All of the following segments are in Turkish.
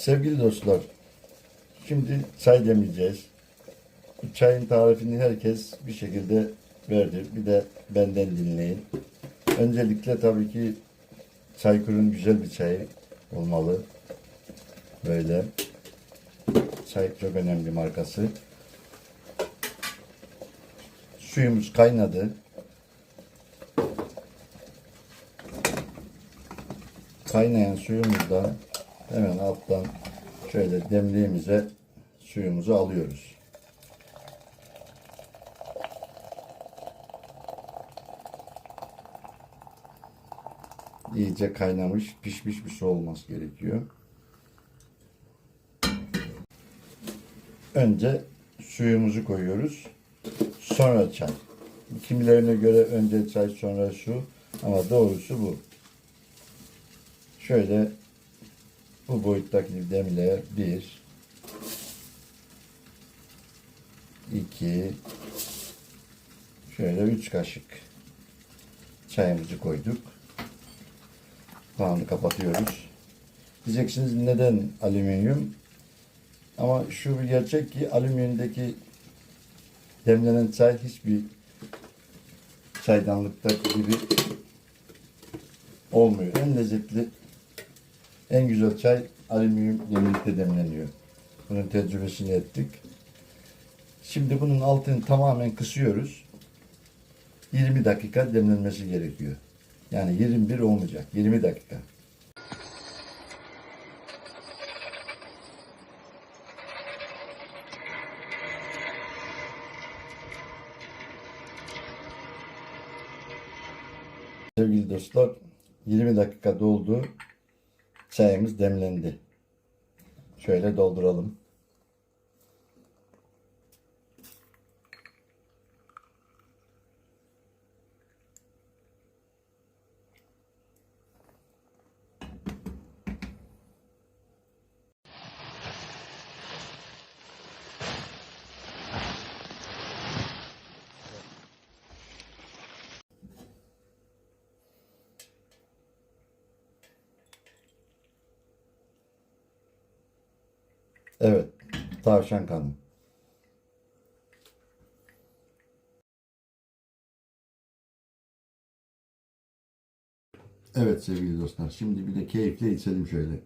Sevgili dostlar, şimdi çay demleyeceğiz. Bu çayın tarifini herkes bir şekilde verdi. Bir de benden dinleyin. Öncelikle tabii ki Çaykur'un güzel bir çayı olmalı. Böyle. Çay çok önemli markası. Suyumuz kaynadı. Kaynayan suyumuzdan hemen alttan şöyle demliğimize suyumuzu alıyoruz. İyice kaynamış, pişmiş bir su olması gerekiyor. Önce suyumuzu koyuyoruz. Sonra çay. Kimilerine göre önce çay sonra su ama doğrusu bu. Şöyle bu boyuttaki demliğe bir, iki, şöyle üç kaşık çayımızı koyduk. Kapağını kapatıyoruz. Diyeceksiniz neden alüminyum? Ama şu bir gerçek ki alüminyumdaki demlenen çay hiçbir çaydanlıktaki gibi olmuyor. En lezzetli, en güzel çay alüminyum demlikte demleniyor. Bunun tecrübesini ettik. Şimdi bunun altını tamamen kısıyoruz. 20 dakika demlenmesi gerekiyor. Yani 21 olmayacak. 20 dakika. Sevgili dostlar, 20 dakika doldu. Çayımız demlendi. Şöyle dolduralım. Evet, tavşan kanı. Evet sevgili dostlar, şimdi bir de keyifle içelim şöyle.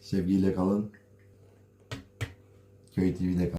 Sevgiyle kalın. Köy TV'de kalın.